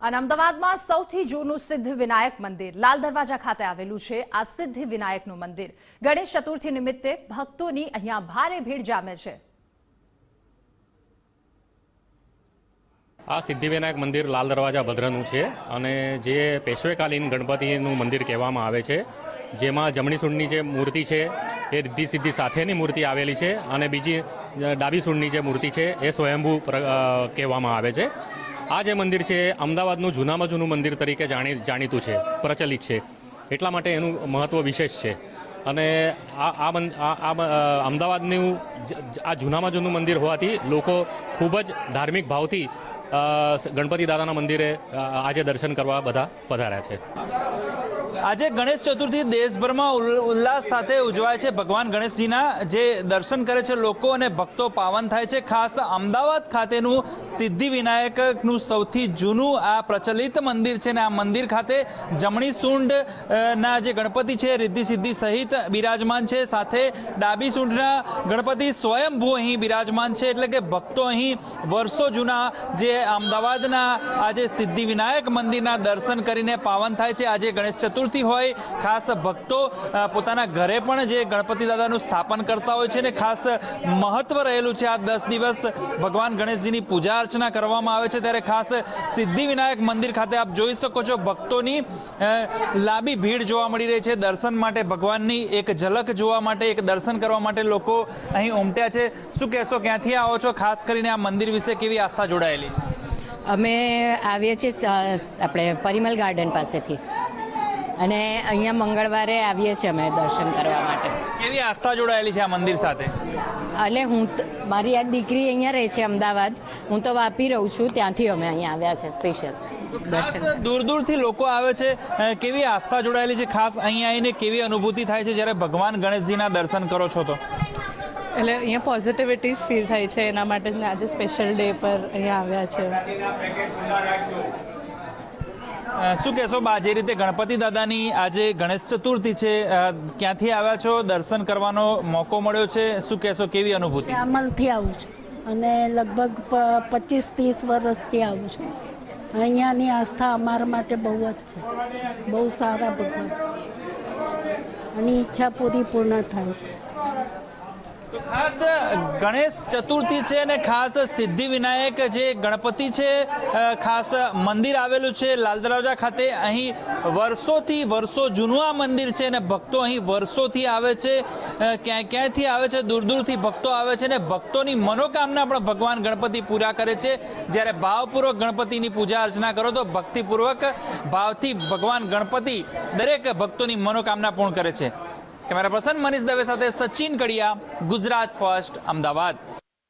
અને અમદાવાદમાં સૌથી જૂનું સિદ્ધ વિનાયક મંદિર લાલ દરવાજા ખાતે આવેલું છે. આ સિદ્ધ વિનાયકનું મંદિર ગણેશ ચતુર્થી નિમિત્તે ભક્તોની અહીંયા ભારે ભીડ જામે છે. આ સિદ્ધિવિનાયક મંદિર લાલ દરવાજા ભદ્રનું છે અને જે પેશવેકાલીન ગણપતિનું મંદિર કહેવામાં આવે છે, જેમાં જમણી સૂંઢની જે મૂર્તિ છે એ રિદ્ધિ સિદ્ધિ સાથેની મૂર્તિ આવેલી છે અને બીજી ડાબી સૂંઢની જે મૂર્તિ છે એ સ્વયંભૂ કહેવામાં આવે છે. આ જે મંદિર છે, અમદાવાદનું જૂનામાં જૂનું મંદિર તરીકે જાણી, જાણીતું છે, પ્રચલિત છે. એટલા માટે એનું મહત્ત્વ વિશેષ છે. અને આ આ અમદાવાદનું આ જૂનામાં જૂનું મંદિર હોવાથી લોકો ખૂબ જ ધાર્મિક ભાવથી ગણપતિ દાદાના મંદિરે આજે દર્શન કરવા બધા પધાર્યા છે. આજે ગણેશ ચતુર્થી દેશભરમાં ઉલ્લ- ઉલ્લાસ સાથે ઉજવાય છે. ભગવાન ગણેશજીના જે દર્શન કરે છે લોકો અને ભક્તો પાવન થાય છે. ખાસ અમદાવાદ ખાતેનું સિદ્ધિ વિનાયકનું સૌથી જૂનું આ પ્રચલિત મંદિર છે ને આ મંદિર ખાતે જમણી ના જે ગણપતિ છે રિદ્ધિ સિદ્ધિ સહિત બિરાજમાન છે. સાથે ડાબી સૂંઢના ગણપતિ સ્વયંભૂ અહીં બિરાજમાન છે. એટલે કે ભક્તો અહીં વર્ષો જૂના જે અમદાવાદના આજે સિદ્ધિ વિનાયક મંદિરના દર્શન કરીને પાવન થાય છે. આજે ગણેશ ચતુર્થી હોય, ખાસ ભક્તો પોતાના ઘરે પણ જે ગણપતિ દાદાનું સ્થાપન કરતા હોય છે ને ખાસ મહત્વ રહેલું છે. આ દસ દિવસ ભગવાન ગણેશજીની પૂજા અર્ચના કરવામાં આવે છે. ત્યારે ખાસ સિદ્ધિ વિનાયક મંદિર ખાતે આપ જોઈ શકો છો ભક્તોની લાંબી ભીડ જોવા મળી રહી છે. દર્શન માટે ભગવાનની એક ઝલક જોવા માટે, એક દર્શન કરવા માટે લોકો અહીં ઉમટ્યા છે. શું કહેશો, ક્યાંથી આવો છો? ખાસ કરીને આ મંદિર વિશે કેવી આસ્થા જોડાયેલી છે? અમે આવીએ છીએ આપણે પરિમલ ગાર્ડન પાસેથી. અને અહીંયા મંગળવારે આવીએ છીએ અમે દર્શન કરવા માટે. કેવી આસ્થા જોડાયેલી છે આ મંદિર સાથે? એટલે હું મારી આ દીકરી અહીંયા રહે છે અમદાવાદ. હું તો વાપી રહું છું ત્યાંથી અમે અહીંયા આવ્યા છે સ્પેશિયલ દર્શન. દૂર દૂરથી લોકો આવે છે. કેવી આસ્થા જોડાયેલી છે? ખાસ અહીંયા આવીને કેવી અનુભૂતિ થાય છે? જ્યારે ભગવાન ગણેશજીના દર્શન કરો છો તો. એટલે અહીંયા પોઝિટિવિટી જ ફીલ થાય છે. એના માટે આજે સ્પેશિયલ ડે પર અહીંયા આવ્યા છે. શું કહેશો બા, જે રીતે ગણપતિ દાદાની આજે ગણેશ ચતુર્થી છે ક્યાંથી આવ્યા છો? દર્શન કરવાનો મોકો મળ્યો છે? શું કહેશો, કેવી અનુભૂતિ? અમલથી આવું છું. અને લગભગ પચીસ ત્રીસ વર્ષથી આવું છું. અહીંયાની આસ્થા અમારા માટે બહુ જ છે. બહુ સારા ભગવાન. અને ઈચ્છા પૂરી પૂર્ણ થાય છે. ખાસ ગણેશ ચતુર્થી છે અને ખાસ સિદ્ધિ વિનાયક જે ગણપતિ છે ખાસ મંદિર આવેલું છે લાલ દરવાજા ખાતે. અહીં વર્ષોથી વર્ષો જૂનું આ મંદિર છે અને ભક્તો અહીં વર્ષોથી આવે છે ક્યાં ક્યાંય ક્યાંયથી આવે છે, દૂર દૂરથી ભક્તો આવે છે અને ભક્તોની મનોકામના પણ ભગવાન ગણપતિ પૂરા કરે છે. જ્યારે ભાવપૂર્વક ગણપતિની પૂજા અર્ચના કરો તો ભક્તિપૂર્વક ભાવથી ભગવાન ગણપતિ દરેક ભક્તોની મનોકામના પૂર્ણ કરે છે. કેમેરા પર્સન મનીષ દવે સાથે સચિન કડિયા ગુજરાત ફર્સ્ટ અમદાવાદ.